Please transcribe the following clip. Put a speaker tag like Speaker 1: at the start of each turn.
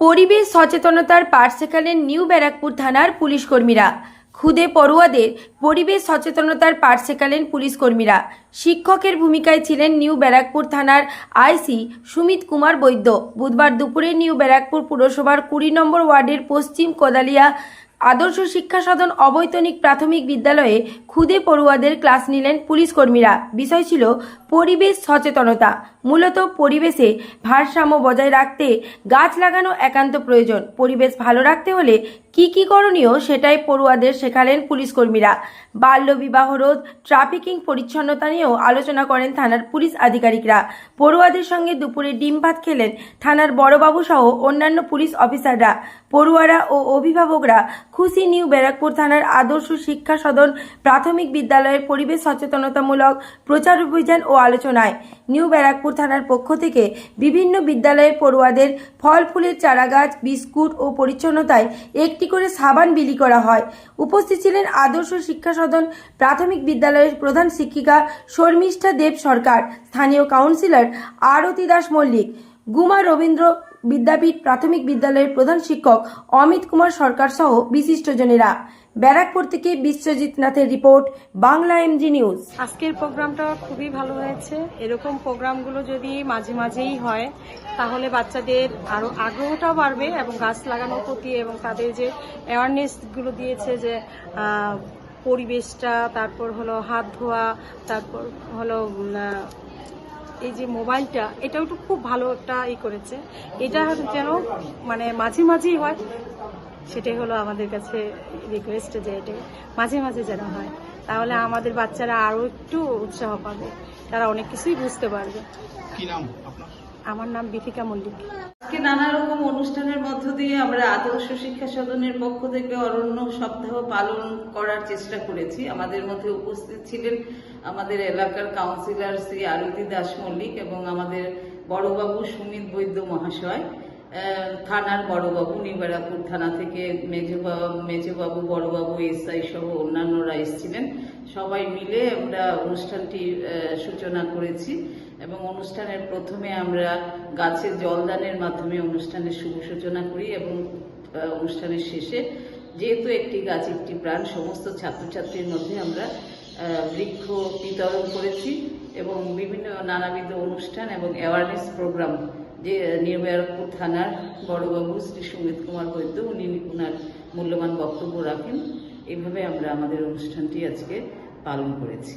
Speaker 1: পরিবেশ সচেতনতার পাঠ নিউ ব্যারাকপুর থানার পুলিশ কর্মীরা, খুদে পড়ুয়াদের পরিবেশ সচেতনতার পাঠ শেখালেন পুলিশ কর্মীরা, শিক্ষকের ভূমিকায় ছিলেন নিউ ব্যারাকপুর থানার আইসি সুমিত কুমার বৈদ্য। বুধবার দুপুরে নিউ ব্যারাকপুর পুরসভার কুড়ি নম্বর ওয়ার্ডের পশ্চিম কোদালিয়া আদর্শ শিক্ষা সদন অবৈতনিক প্রাথমিক বিদ্যালয়ে খুদে পড়ুয়াদের ক্লাস নিলেন পুলিশ কর্মীরা বিষয় ছিল পরিবেশ সচেতনতা। মূলত পরিবেশে ভারসাম্য বজায় রাখতে গাছ লাগানো একান্ত প্রয়োজন। পরিবেশ ভালো রাখতে হলে কি কি করণীয় সেটাই পড়ুয়াদের শেখালেন পুলিশ কর্মীরা বাল্য বিবাহ রোধ ট্রাফিকিং পরিচ্ছন্নতা নিয়েও আলোচনা করেন থানার পুলিশ আধিকারিকরা। পড়ুয়াদের সঙ্গে দুপুরে ডিম ভাত খেলেন থানার বড়বাবু সহ অন্যান্য পুলিশ অফিসাররা। পড়ুয়ারা ও অভিভাবকরা খুশি নিউ ব্যারাকপুর থানার আদর্শ শিক্ষা সদন, প্রাথমিক বিদ্যালয়ের পরিবেশ সচেতনতামূলক প্রচার অভিযান ও আলোচনায়। নিউ ব্যারাকপুর থানার পক্ষ থেকে বিভিন্ন বিদ্যালয়ের পড়ুয়াদের ফল, ফুলের চারাগাছ, বিস্কুট ও পরিচ্ছন্নতায় একটি করে সাবান বিলি করা হয়। উপস্থিত ছিলেন আদর্শ শিক্ষা সদন প্রাথমিক বিদ্যালয়ের প্রধান শিক্ষিকা শর্মিষ্ঠা দেব সরকার, স্থানীয় কাউন্সিলর আরতি দাস মল্লিক, গুমা রবীন্দ্র বিদ্যাপীঠ প্রাথমিক বিদ্যালয়ের প্রধান শিক্ষক অমিত কুমার সরকার সহ বিশিষ্টজনেরা। ব্যারাকপুর থেকে বিশ্বজিৎ নাথের রিপোর্ট, বাংলা এমজি নিউজ
Speaker 2: আজকের প্রোগ্রামটা খুবই ভালো হয়েছে। এরকম প্রোগ্রামগুলো যদি মাঝে মাঝেই হয়, তাহলে বাচ্চাদের আরও আগ্রহটাও বাড়বে এবং গাছ লাগানোর প্রতি এবং তাদের যে অ্যাওয়ারনেসগুলো দিয়েছে যে পরিবেশটা, তারপর হলো হাত ধোয়া, তারপর হলো এই যে মোবাইলটা এটাও একটু খুব ভালো একটা ই করেছে। এটা যেন মানে মাঝে মাঝেই হয় সেটাই হলো আমাদের কাছে রিকোয়েস্ট যে এটা মাঝে মাঝে যেন হয়। তাহলে আমাদের বাচ্চারা আরও একটু উৎসাহ পাবে তারা অনেক কিছুই বুঝতে পারবে।
Speaker 3: কি নাম
Speaker 2: আমার নাম বিথিকা মল্লিক।
Speaker 4: আজকে নানা রকম অনুষ্ঠানের মধ্য দিয়ে আমরা আদর্শ শিক্ষা সদনের পক্ষ থেকে অরণ্য সপ্তাহ পালন করার চেষ্টা করেছি। আমাদের মধ্যে উপস্থিত ছিলেন আমাদের এলাকার কাউন্সিলর শ্রী আরতি দাস মল্লিক এবং আমাদের বড়বাবু সুমিত বৈদ্য মহাশয়। থানার বড়বাবু, নিবারাপুর থানা থেকে মেজবাবু মেজবাবু, বড়বাবু, এসআই সহ অন্যান্যরা এসেছিলেন। সবাই মিলে আমরা অনুষ্ঠানটি সূচনা করেছি এবং অনুষ্ঠানের প্রথমে আমরা গাছের জলদানের মাধ্যমে অনুষ্ঠানের শুভ সূচনা করি এবং অনুষ্ঠানের শেষে যেহেতু একটি গাছ একটি প্রাণ, সমস্ত ছাত্রছাত্রীর মধ্যে আমরা বৃক্ষ বিতরণ করেছি এবং বিভিন্ন নানাবিধ অনুষ্ঠান এবং অ্যাওয়ারনেস প্রোগ্রাম যে নির্বাচপুর থানার বড়বাবু শ্রী সুমিত কুমার বৈদ্য, উনি ওনার মূল্যবান বক্তব্য রাখেন। এইভাবে আমরা আমাদের অনুষ্ঠানটি আজকে পালন করেছি।